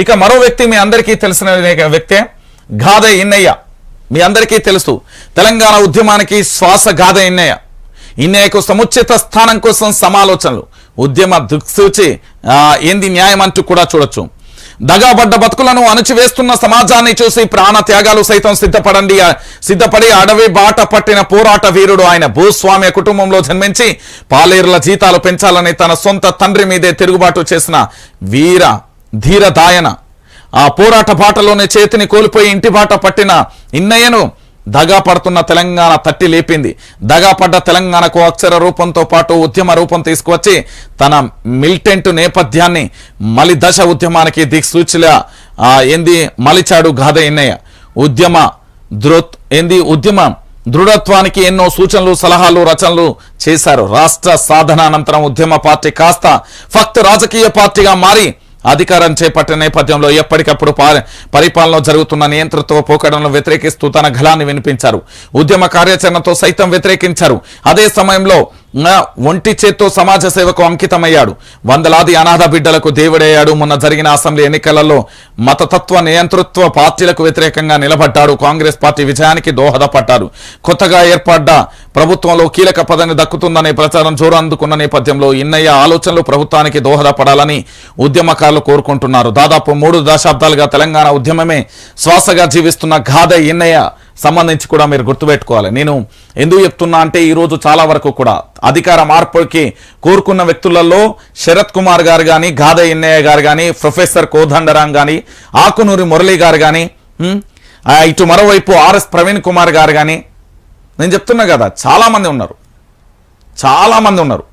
ఇక మరో వ్యక్తి మీ అందరికీ తెలిసిన వ్యక్తే గాధ ఇన్నయ్య. మీ అందరికీ తెలుసు. తెలంగాణ ఉద్యమానికి శ్వాస గాధ ఇన్నయ్య. ఇన్నయ్యకు సముచిత స్థానం కోసం సమాలోచనలు. ఉద్యమ దిక్సూచి ఏంది న్యాయం అంటూ కూడా చూడొచ్చు. దగాబడ్డ బతుకులను అణచివేస్తున్న సమాజాన్ని చూసి ప్రాణ త్యాగాలు సైతం సిద్ధపడండి సిద్ధపడి అడవి బాట పట్టిన పోరాట వీరుడు ఆయన. భూస్వామ్య కుటుంబంలో జన్మించి పాలేరుల జీతాలు పెంచాలని తన సొంత తండ్రి మీదే తిరుగుబాటు చేసిన వీర ధీరదాయన. ఆ పోరాట బాటలోనే చేతిని కోల్పోయి ఇంటి బాట పట్టిన ఇన్నయ్యను దగా పడుతున్న తెలంగాణ తట్టి లేపింది. దగా పడ్డ తెలంగాణకు అక్షర రూపంతో పాటు ఉద్యమ రూపం తీసుకువచ్చి తన మిల్టెంట్ నేపథ్యాన్ని మలి దశ ఉద్యమానికి దిక్సూచిలా ఏంది మలిచాడు గాథ ఇన్నయ్య. ఉద్యమ దృత్ ఏంది ఉద్యమ దృఢత్వానికి ఎన్నో సూచనలు సలహాలు రచనలు చేశారు. రాష్ట్ర సాధనానంతరం ఉద్యమ పార్టీ కాస్త ఫక్త్ రాజకీయ పార్టీగా మారి అధికారం చేపట్టిన నేపథ్యంలో ఎప్పటికప్పుడు పరిపాలన జరుగుతున్న నియంతృత్వ పోకడలను వ్యతిరేకిస్తూ తన గళాన్ని వినిపించారు. ఉద్యమ కార్యాచరణతో సైతం వ్యతిరేకించారు. అదే సమయంలో ఒంటి చేత్తో సమాజ సేవకు అంకితమయ్యాడు. వందలాది అనాథ బిడ్డలకు దేవుడయ్యాడు. మొన్న జరిగిన అసెంబ్లీ ఎన్నికలలో మతతత్వ నియంతృత్వ పార్టీలకు వ్యతిరేకంగా నిలబడ్డాడు. కాంగ్రెస్ పార్టీ విజయానికి దోహదపడ్డారు కొత్తగా ఏర్పడ్డ ప్రభుత్వంలో కీలక పదవి దక్కుతుందనే ప్రచారం జోరు అందుకున్న నేపథ్యంలో ఇన్నయ్య ఆలోచనలు ప్రభుత్వానికి దోహదపడాలని ఉద్యమకారులు కోరుకుంటున్నారు. దాదాపు మూడు దశాబ్దాలుగా తెలంగాణ ఉద్యమమే శ్వాసగా జీవిస్తున్న గాథ ఇన్నయ్య సంబంధించి కూడా మీరు గుర్తుపెట్టుకోవాలి. నేను ఎందుకు చెప్తున్నా అంటే ఈరోజు చాలా వరకు కూడా అధికార మార్పుకి కోరుకున్న వ్యక్తులలో శరత్ కుమార్ గారు కానీ గాధ ఎన్నయ్య గారు కానీ ప్రొఫెసర్ కోదండరాం కానీ ఆకునూరి మురళి గారు కానీ ఇటు మరోవైపు ఆర్ఎస్ ప్రవీణ్ కుమార్ గారు కానీ నేను చెప్తున్నా కదా చాలామంది ఉన్నారు. చాలామంది ఉన్నారు.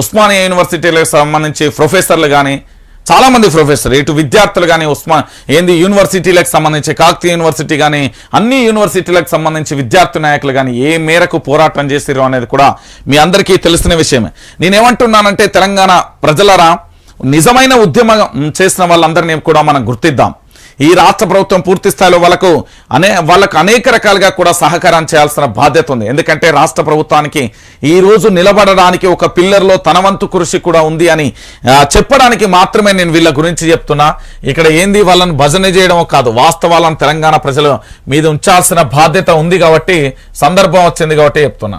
ఉస్మానియా యూనివర్సిటీలకు సంబంధించి ప్రొఫెసర్లు కానీ చాలా మంది ప్రొఫెసర్ ఇటు విద్యార్థులు కానీ ఉస్మా ఏంది యూనివర్సిటీలకు సంబంధించి కాకతీయ యూనివర్సిటీ కానీ అన్ని యూనివర్సిటీలకు సంబంధించి విద్యార్థి నాయకులు కానీ ఏ మేరకు పోరాటం చేసిరో అనేది కూడా మీ అందరికీ తెలిసిన విషయమే. నేనేమంటున్నానంటే తెలంగాణ ప్రజలరా నిజమైన ఉద్యమం చేసిన వాళ్ళందరినీ కూడా మనం గుర్తిద్దాం. ఈ రాష్ట్ర ప్రభుత్వం పూర్తి స్థాయిలో వాళ్ళకు అనే వాళ్ళకు అనేక రకాలుగా కూడా సహకారం చేయాల్సిన బాధ్యత ఉంది. ఎందుకంటే రాష్ట్ర ప్రభుత్వానికి ఈ రోజు నిలబడడానికి ఒక పిల్లర్లో తన వంతు కృషి కూడా ఉంది అని చెప్పడానికి మాత్రమే నేను వీళ్ళ గురించి చెప్తున్నా. ఇక్కడ ఏంది వాళ్ళని భజన చేయడం కాదు. వాస్తవాలను తెలంగాణ ప్రజల మీద ఉంచాల్సిన బాధ్యత ఉంది కాబట్టి సందర్భం వచ్చింది కాబట్టి చెప్తున్నా.